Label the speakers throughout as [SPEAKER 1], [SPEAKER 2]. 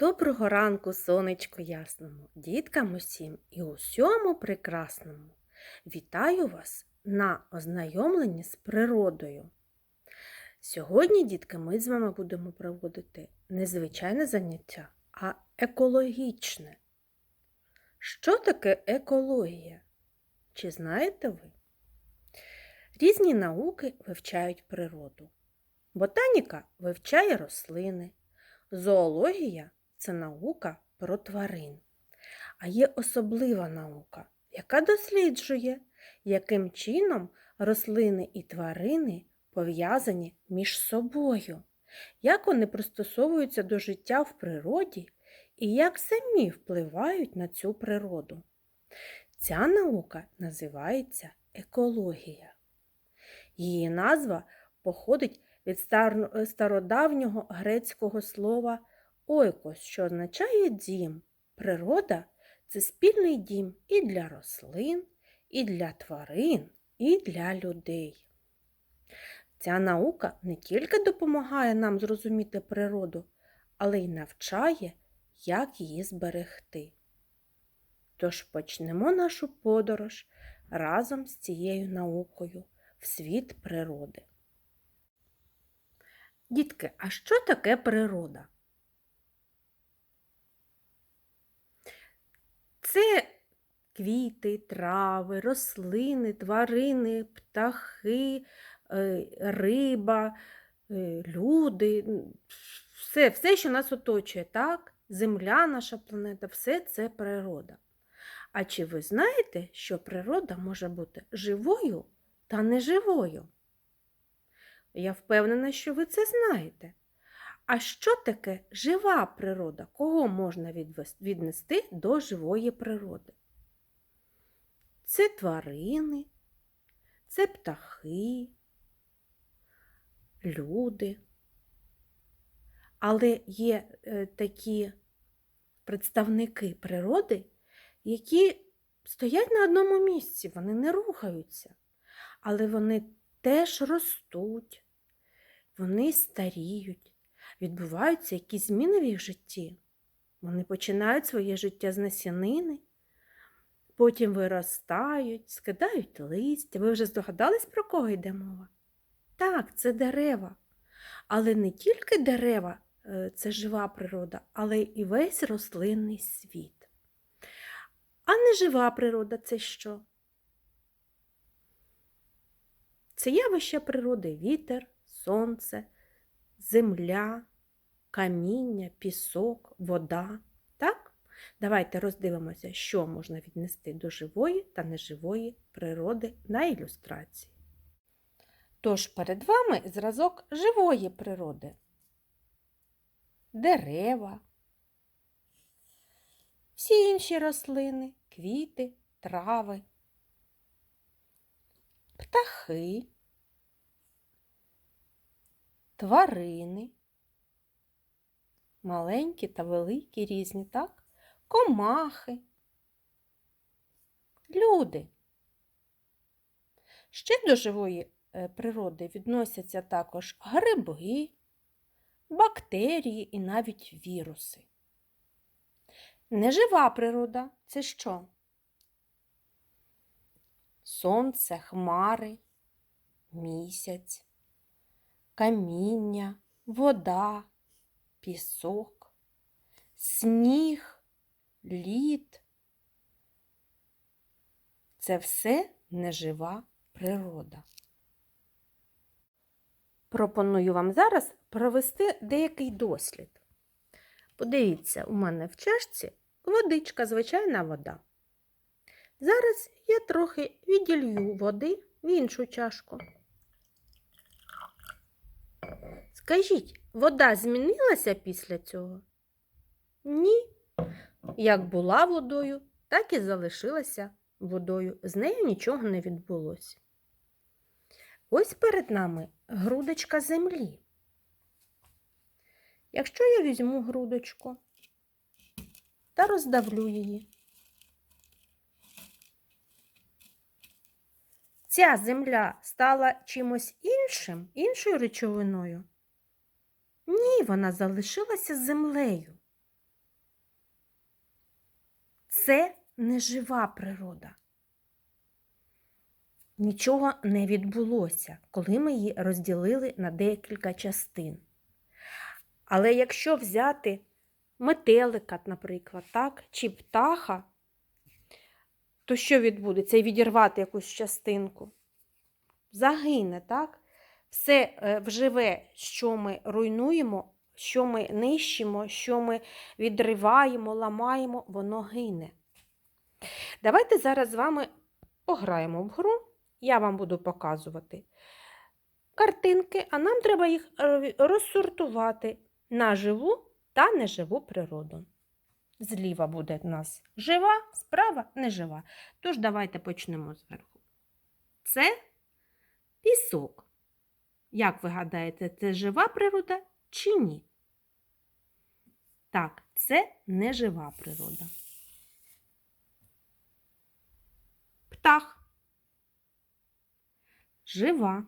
[SPEAKER 1] Доброго ранку, сонечко ясному, діткам усім і усьому прекрасному. Вітаю вас на ознайомленні з природою. Сьогодні, дітки, ми з вами будемо проводити не звичайне заняття, а екологічне. Що таке екологія? Чи знаєте ви? Різні науки вивчають природу. Ботаніка вивчає рослини, зоологія це наука про тварин. А є особлива наука, яка досліджує, яким чином рослини і тварини пов'язані між собою, як вони пристосовуються до життя в природі і як самі впливають на цю природу. Ця наука називається екологія. Її назва походить від стародавнього грецького слова ойкос, що означає дім. Природа це спільний дім і для рослин, і для тварин, і для людей. Ця наука не тільки допомагає нам зрозуміти природу, але й навчає, як її зберегти. Тож почнемо нашу подорож разом з цією наукою в світ природи. Дітки, а що таке природа? Це квіти, трави, рослини, тварини, птахи, е, риба, е, люди, все, все, що нас оточує, так? Земля, наша планета, все це природа. А чи ви знаєте, що природа може бути живою та неживою? Я впевнена, що ви це знаєте. А що таке жива природа? Кого можна віднести до живої природи? Це тварини, це птахи, люди. Але є е, такі представники природи, які стоять на одному місці, вони не рухаються, але вони теж ростуть, вони старіють, відбуваються якісь зміни в їх житті. Вони починають своє життя з насінини, потім виростають, скидають листя. Ви вже здогадались, про кого йде мова? Так, це дерева. Але не тільки дерева е, це жива природа, але і весь рослинний світ. А нежива природа це що? Це явище природи вітер, сонце, земля, каміння, пісок, вода. Давайте роздивимося, що можна віднести до живої та неживої природи на ілюстрації. Тож перед вами зразок живої природи. Дерева, всі інші рослини, квіти, трави, птахи, тварини, маленькі та великі різні, так? Комахи, люди. Ще до живої е, природи відносяться також гриби, бактерії і навіть віруси. Нежива природа це що? Сонце, хмари, місяць, каміння, вода, пісок, сніг, лід. Це все нежива природа. Пропоную вам зараз провести деякий дослід. Подивіться, у мене в чашці водичка, звичайна вода. Зараз я трохи віділью води в іншу чашку. Скажіть, вода змінилася після цього? Ні. Як була водою, так і залишилася водою. З нею нічого не відбулося. Ось перед нами грудочка землі. Якщо я візьму грудочку та роздавлю її, ця земля стала чимось іншим, іншою речовиною? Ні, вона залишилася землею. Це не жива природа. Нічого не відбулося, коли ми її розділили на декілька частин. Але якщо взяти метелика, наприклад, так, чи птаха, то що відбудеться? І відірвати якусь частинку? Загине, так? Все е, вживе, що ми руйнуємо, що ми нищимо, що ми відриваємо, ламаємо, воно гине. Давайте зараз з вами пограємо в гру. Я вам буду показувати картинки, а нам треба їх розсортувати на живу та неживу природу. Зліва буде в нас жива, справа нежива. Тож давайте почнемо зверху. Це пісок. Як ви гадаєте, це жива природа чи ні? Так, це нежива природа. Птах. Жива.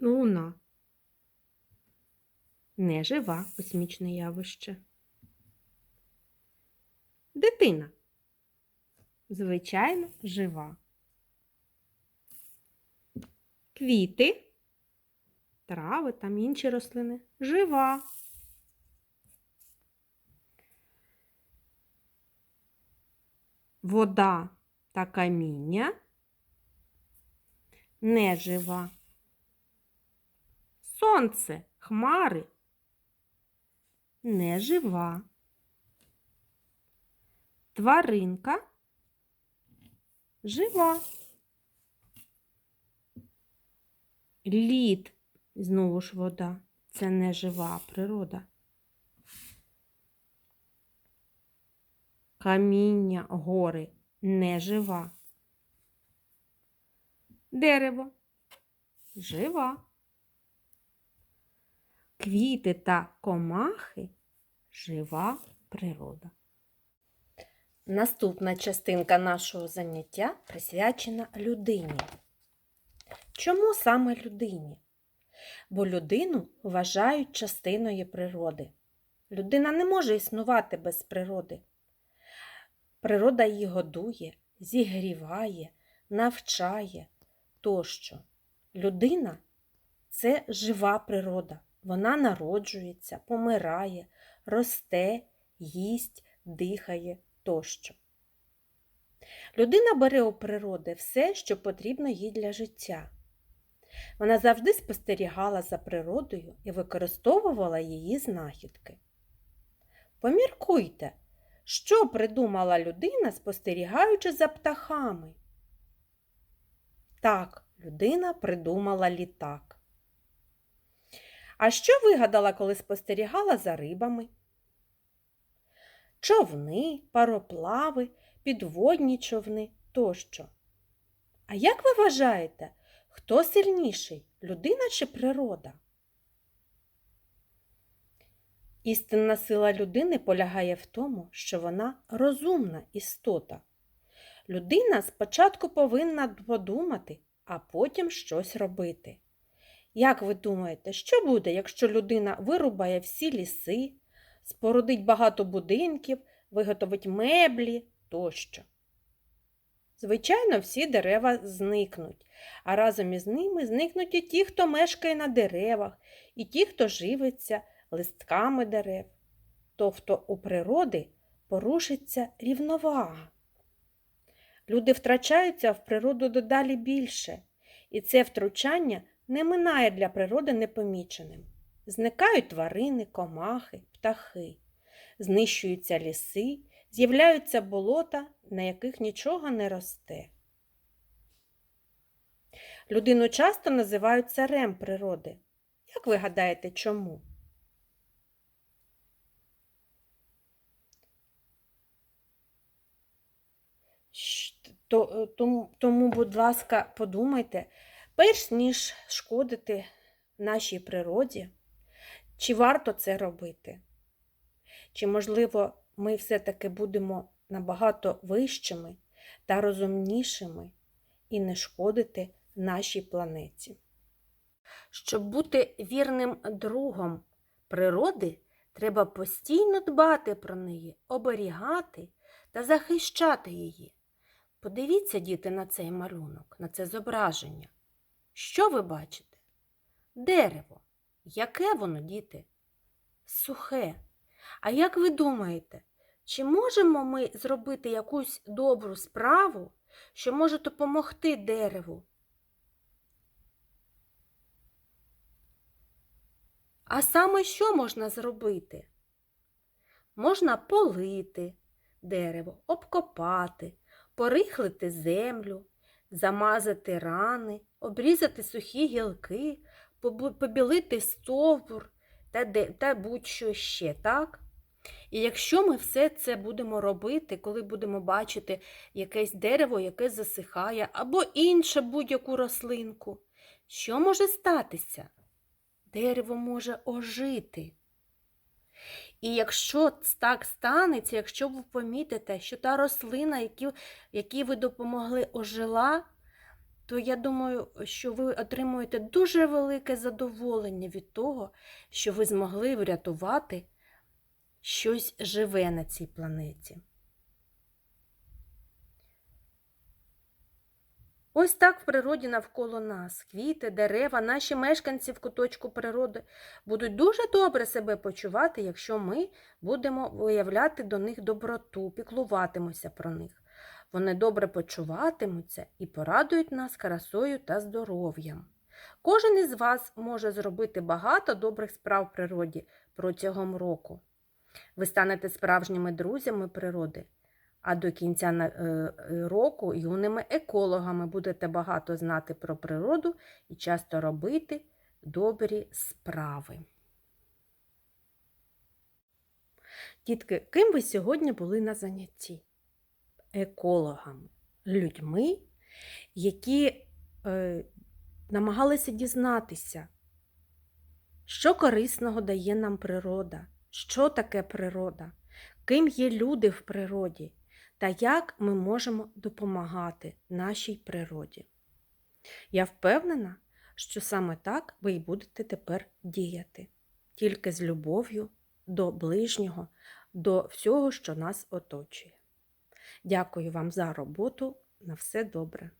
[SPEAKER 1] Луна. Нежива космічне явище. Дитина. Звичайно, жива. Квіти, трави, там інші рослини. Жива. Вода та каміння нежива. Сонце, хмари нежива. Тваринка жива. Лід, знову ж вода, це не жива природа. Каміння, гори не жива. Дерево жива. Квіти та комахи жива природа. Наступна частинка нашого заняття присвячена людині. Чому саме людині? Бо людину вважають частиною природи. Людина не може існувати без природи. Природа її годує, зігріває, навчає тощо. Людина це жива природа. Вона народжується, помирає, росте, їсть, дихає тощо. Людина бере у природи все, що потрібно їй для життя. Вона завжди спостерігала за природою і використовувала її знахідки. Поміркуйте, що придумала людина, спостерігаючи за птахами? Так, людина придумала літак. А що вигадала, коли спостерігала за рибами? Човни, пароплави, підводні човни тощо. А як ви вважаєте, хто сильніший людина чи природа? Істинна сила людини полягає в тому, що вона розумна істота. Людина спочатку повинна подумати, а потім щось робити. Як ви думаєте, що буде, якщо людина вирубає всі ліси, спорудить багато будинків, виготовить меблі тощо? Звичайно, всі дерева зникнуть, а разом із ними зникнуть і ті, хто мешкає на деревах, і ті, хто живиться листками дерев. Тобто у природи порушиться рівновага. Люди втрачаються в природу дедалі більше, і це втручання не минає для природи непоміченим. Зникають тварини, комахи, птахи, знищуються ліси, з'являються болота, на яких нічого не росте. Людину часто називають царем природи. Як ви гадаєте, чому? Тому, тому, будь ласка, подумайте, перш ніж шкодити нашій природі, чи варто це робити? Чи, можливо, ми все-таки будемо набагато вищими та розумнішими і не шкодити нашій планеті? Щоб бути вірним другом природи, треба постійно дбати про неї, оберігати та захищати її. Подивіться, діти, на цей малюнок, на це зображення. Що ви бачите? Дерево. Яке воно, діти? Сухе. А як ви думаєте, чи можемо ми зробити якусь добру справу, що може допомогти дереву? А саме що можна зробити? Можна полити дерево, обкопати, порихлити землю, замазати рани, обрізати сухі гілки, побілити стовбур та, будь-що ще, так? І якщо ми все це будемо робити, коли будемо бачити якесь дерево, яке засихає, або інше будь-яку рослинку, що може статися? Дерево може ожити. І якщо так станеться, якщо ви помітите, що та рослина, які, якій ви допомогли, ожила, то я думаю, що ви отримуєте дуже велике задоволення від того, що ви змогли врятувати щось живе на цій планеті. Ось так в природі навколо нас квіти, дерева, наші мешканці в куточку природи будуть дуже добре себе почувати, якщо ми будемо виявляти до них доброту, піклуватимося про них. Вони добре почуватимуться і порадують нас красою та здоров'ям. Кожен із вас може зробити багато добрих справ в природі протягом року. Ви станете справжніми друзями природи, а до кінця е, року юними екологами будете багато знати про природу і часто робити добрі справи. Дітки, ким ви сьогодні були на занятті? Екологами, людьми, які е, намагалися дізнатися, що корисного дає нам природа, що таке природа, ким є люди в природі та як ми можемо допомагати нашій природі. Я впевнена, що саме так ви й будете тепер діяти, тільки з любов'ю до ближнього, до всього, що нас оточує. Дякую вам за роботу. На все добре.